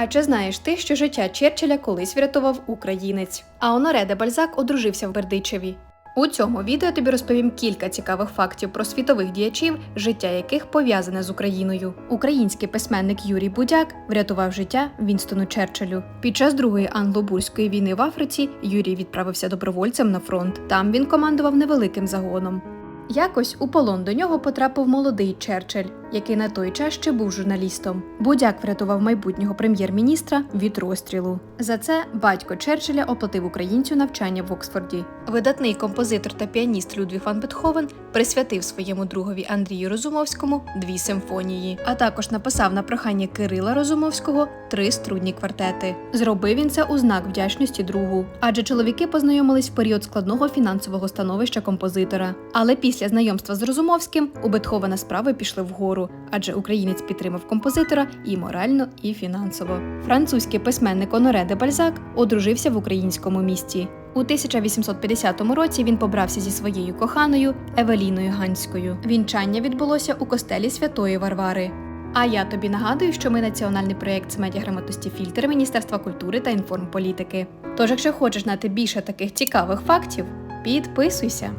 А чи знаєш ти, що життя Черчилля колись врятував українець? А Оноре де Бальзак одружився в Бердичеві. У цьому відео тобі розповім кілька цікавих фактів про світових діячів, життя яких пов'язане з Україною. Український письменник Юрій Будяк врятував життя Вінстону Черчиллю. Під час другої англо-бурської війни в Африці Юрій відправився добровольцем на фронт. Там він командував невеликим загоном. Якось у полон до нього потрапив молодий Черчилль, який на той час ще був журналістом. Будяк врятував майбутнього прем'єр-міністра від розстрілу. За це батько Черчилля оплатив українцю навчання в Оксфорді. Видатний композитор та піаніст Людвіг ван Бетховен присвятив своєму другові Андрію Розумовському дві симфонії, а також написав на прохання Кирила Розумовського три струнні квартети. Зробив він це у знак вдячності другу, адже чоловіки познайомились в період складного фінансового становища композитора. Але після знайомства з Розумовським у Бетховена справи пішли вгору, адже українець підтримав композитора і морально, і фінансово. Французький письменник Оноре де Бальзак одружився в українському місті. У 1850 році він побрався зі своєю коханою Евеліною Ганською. Вінчання відбулося у костелі Святої Варвари. А я тобі нагадую, що ми національний проєкт з медіаграмотності фільтр Міністерства культури та інформполітики. Тож, якщо хочеш знати більше таких цікавих фактів, підписуйся.